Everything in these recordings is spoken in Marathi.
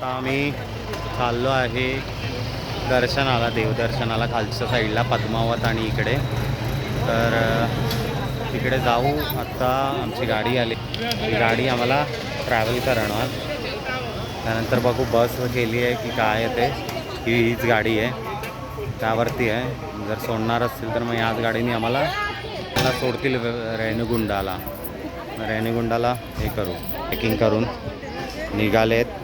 आता आम्ही चाललो आहे दर्शनाला देवदर्शनाला खालच्या साईडला पद्मावत आणि इकडे. तर तिकडे जाऊ. आत्ता आमची गाडी आली. ही गाडी आम्हाला ट्रॅव्हल करणार. त्यानंतर बघू बस केली आहे की काय आहे ते. ही हीच गाडी आहे. त्यावरती आहे. जर सोडणार असतील तर मग याच गाडीने आम्हाला मला सोडतील रेणुगुंडाला. रेणुगुंडाला हे करू. पॅकिंग करून निघालेत.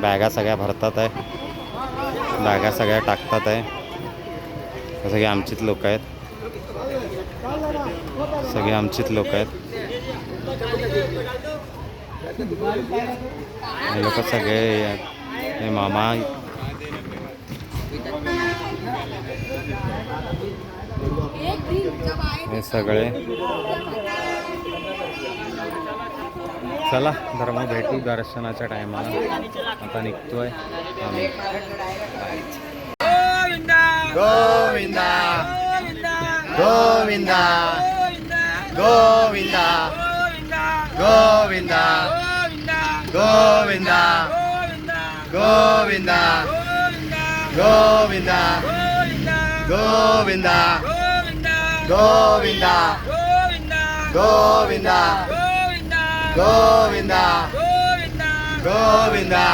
बॅगा सगळ्या भरतात आहे. बॅगा सगळ्या टाकतात आहे. हे सगळे आमचीच लोक आहेत. सगळे आमचीच लोक आहेत. हे लोक सगळे आहेत. हे मामा. हे सगळे. चला तर मग भेटू दर्शनाच्या टायमाला आता निघतोय आम्ही गोविंदा गोविंदा गोविंदा गोविंदा गोविंदा गोविंदा गोविंदा गोविंदा गोविंदा गोविंदा गोविंदा गोविंदा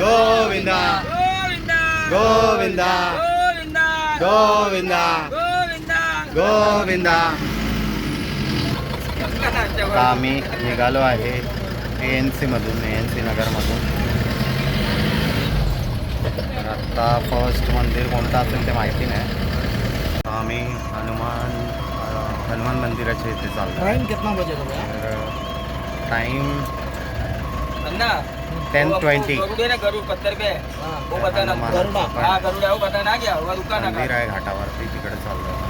गोविंदा गोविंदा गोविंदा गोविंदा आता आम्ही निघालो आहे ए एन सीमधून ए एन सी नगरमधून आत्ता फर्स्ट मंदिर कोणतं असेल ते माहिती नाही आम्ही हनुमान हनुमान मंदिराच्या इथे भैया तर ટાઈમ ટેન ટ્વેન્ટી મંदिर आहे घाटावरती तिकडे चाललो आहे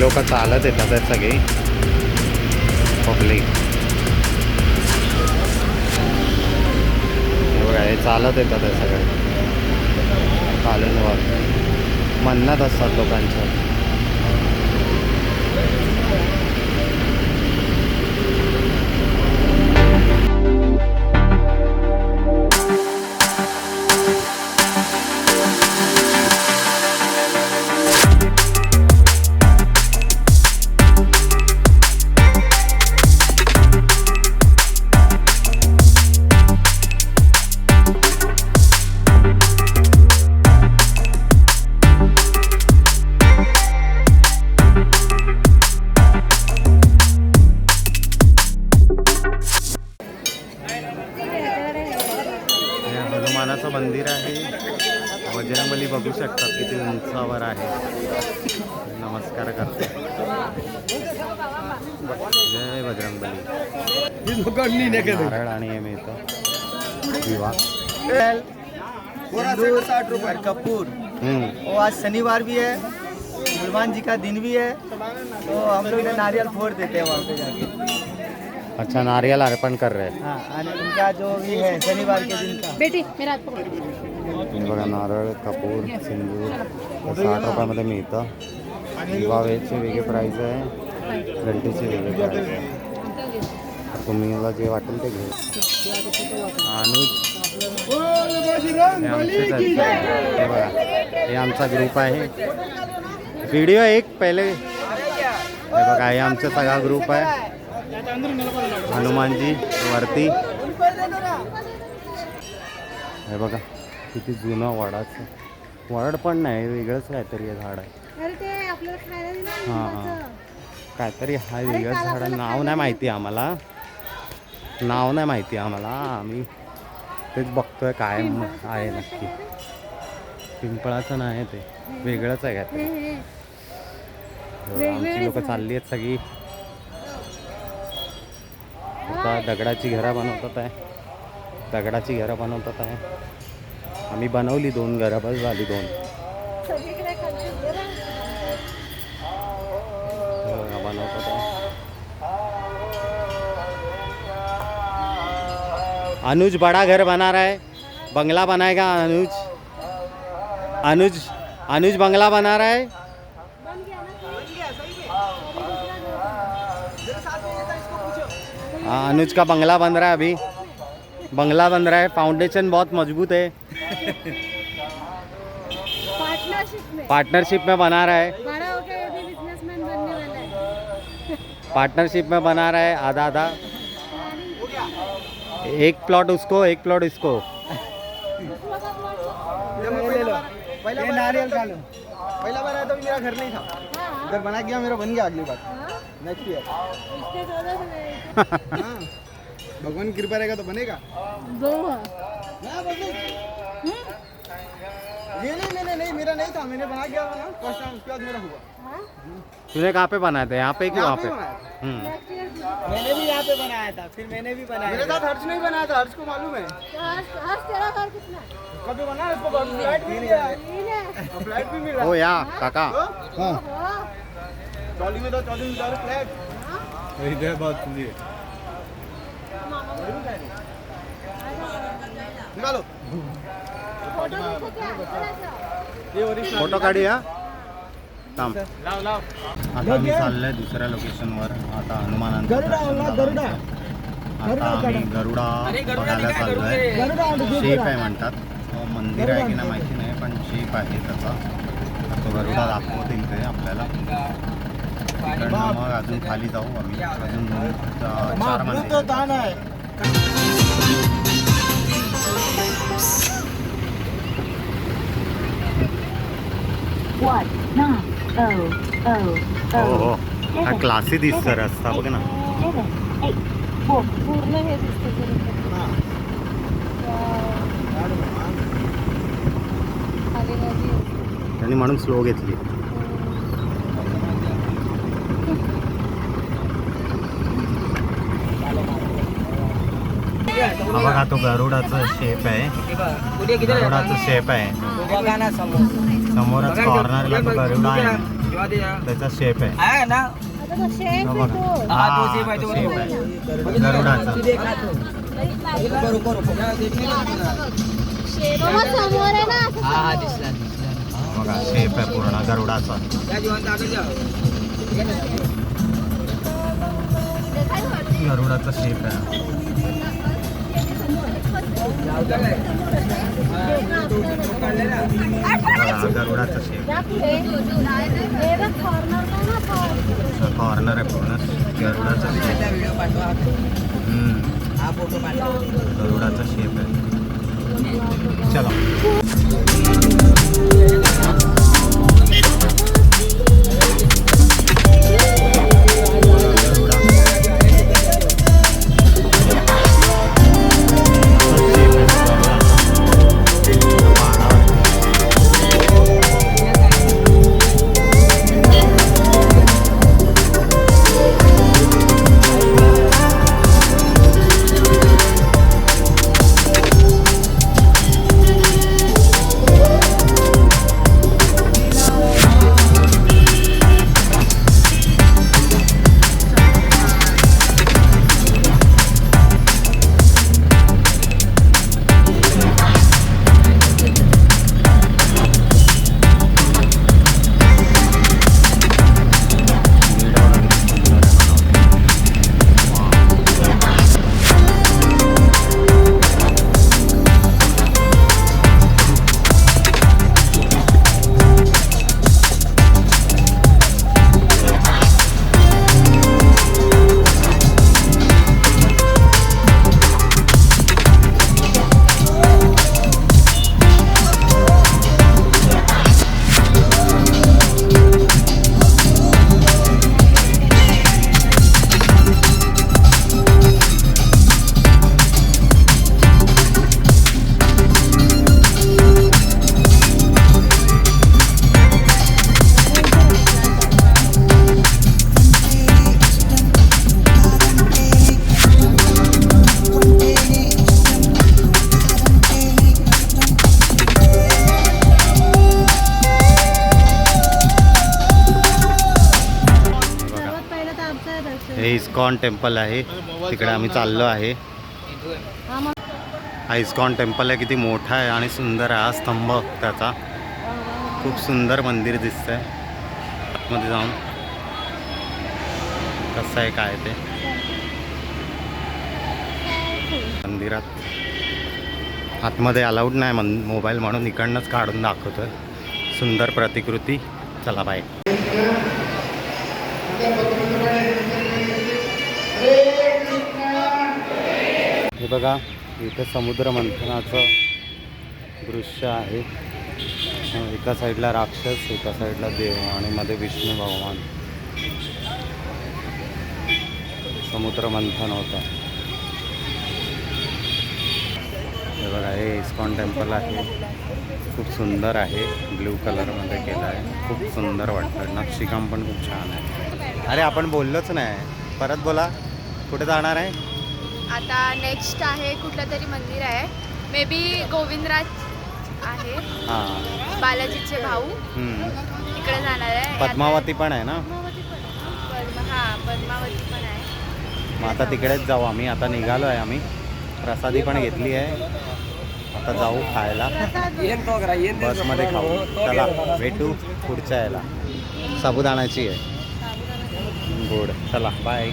लोक चालत येतात आहेत सगळी. पब्लिक. हे बघा हे चालत येतात आहे सगळे. खालून वर मन्नत असतात लोकांच्या बघू शकतात किती उंचावर आहे. नमस्कार करते. जय बजरंगबली. नारळ आणि हे मिळतं. दिवा साठ रुपये. कपूर. हम्म. और आज शनिवार भी है. हनुमान जी का दिन भी है. तो हम लोग इधर नारियल फोड़ देते हैं वहाँ पे जाके। अच्छा नारियल अर्पण कर रहे हैं। हाँ उनका जो भी है शनिवार के दिन का। बेटी मेरा बघा नारळ कपूर सिंदूर साठ रुपयामध्ये मिळतं. दिवावेचे वेगळे प्राईज आहे घंटीचे वेगळे प्राईज आहे. तुम्हाला जे वाटेल ते घे आणि हे बघा हे आमचा ग्रुप आहे. व्हिडिओ एक पहिले. हे बघा हे आमचा सगळा ग्रुप आहे. हनुमानजी वरती. हे बघा. किती जुनं वडाचं वड पण नाही वेगळंच काहीतरी आहे झाड आहे. अरे ते आपल्याला खायला दिलं हां हां. काहीतरी हा वेगळंच झाड आहे. नाव नाही माहिती आम्हाला. नाव नाही माहिती आम्हाला आम्ही तेच बघतोय काय म- आहे नक्की. पिंपळाचं नाही ते वेगळंच आहे काहीतरी. आमची लोक चालली आहेत सगळी. आता दगडाची घरं बनवतात आहे. दगडाची घरं बनवतात आहे. आम्ही बनवली दोन घरं बस झाली दोन. अनुज बड़ा घर बना रहा है. बंगला बनाएगा अनुज. अनुज अनुज बंगला बना रहा है. हाँ, अनुज का बंगला बन रहा है अभी. बंगला बन रहा है. फाउंडेशन बहुत मज़बूत है. पार्टनरशिप में। पार्टनरशिप में बना रहा है। बड़ा होकर ये भी बिजनेसमैन बनने वाला है। पार्टनरशिप में बना रहा है आधा आधा। एक प्लॉट उसको एक प्लॉट इसको। ले लो ये नारियल खा लो पहला बार आया तो मेरा घर नहीं था। हाँ, बना गया मेरा बन गया अगली बार। हाँ, नेक्स्ट ईयर दो से हाँ। भगवान कृपा रहेगा तो बनेगा। दो हाँ। ये नहीं मैंने नहीं मेरा नहीं था मैंने बना गया था ना फ़र्स्ट टाइम उसके बाद मेरा हुआ। हाँ? तूने कहाँ पे बनाया था? यहाँ पे कि यहाँ वहाँ पे। हम्म। मैंने भी यहाँ पे बनाया था फिर मैंने भी बनाया मेरे साथ हर्ष नहीं बनाया था हर्ष को मालूम है। आज आज तेरा घर कितना कभी बना फ़्लाइट भी मिला है। फ़्लाइट भी मिला हो। या काका। हाँ? हाँ। ट्रॉली में तो फ्लैट। हाँ? इधर बात सुनिए। निकालो। फोटो काढूया. थांब. लाव लाव आता आम्ही चाललोय दुसऱ्या लोकेशनवर आता हनुमानांचं गरुडा दर्शन. आता आम्ही गरुडा बघायला चाललोय. शेप आहे म्हणतात. अं, मंदिर आहे की नाही माहिती नाही पण शेप आहे त्याचा. तो गरुडा दाखवतील ते आपल्याला. तिकडनं मग अजून खाली जाऊ. आम्ही अजून चार तो मंदिर हो हो. हा क्लासी दिसतं रस्ता बघ ना. पूर्ण हे. त्यांनी म्हणून स्लो घेतली. हा बघा तो गरुडाचा शेप आहे. गरुडाचा शेप आहे. समोरच कॉर्नरला तो गरुडा आहे. त्याचा शेप आहे. आहे ना? आता तो शेप हा आहे बघा तो. हा, हा, गरुडाचा शेप समोर आहे ना असं हा समोर. दिसला दिसला. बघा शेप आहे पूर्ण गरुडाचा. गरुडाचा शेप आहे. बघा गरुडाचा शेप हे कॉर्नर आहे पूर्ण. गरुडाचा शेप गरुडाचा शेप आहे. चला. इस्कॉन टेम्पल आहे. तिकडे आम्ही चाललो आहे. हा इस्कॉन टेम्पल आहे किती मोठा आहे आणि सुंदर आहे. हा स्तंभ त्याचा. खूप सुंदर मंदिर दिसतंय. आतमध्ये जाऊन. कसं आहे काय ते. मंदिरात. आतमध्ये अलाउड नाही मन मोबाईल म्हणून. इकडनंच काढून दाखवतोय. सुंदर प्रतिकृती. चला बाय बघा इथे समुद्र मंथनाचं दृश्य आहे. एका साईडला राक्षस एका साईडला देव आणि मध्ये विष्णू भगवान. समुद्र मंथन होतं. हे बघा हे इस्कॉन टेम्पल आहे. खूप सुंदर आहे. ब्ल्यू कलरमध्ये केलं आहे. खूप सुंदर वाटतं. नक्षीकाम पण खूप छान आहे. अरे आपण बोललोच नाही. परत बोला. कुठे जाणार आहे? आता नेक्स्ट आहे कुठलं तरी मंदिर आहे. मे बी गोविंदराज आहे. हां. बालाजीचे भाऊ. इकडे जाणार आहे. पद्मावती पण आहे ना? पद्मावती पण आहे. मग आता तिकडेच जाऊ आम्ही. आता निघालो आहे आम्ही. प्रसादी पण घेतली आहे. आता जाऊ खायला. बसमध्ये खाऊ. चला भेटू पुढच्या यायला साबुदाण्याची आहे. गोड. चला बाय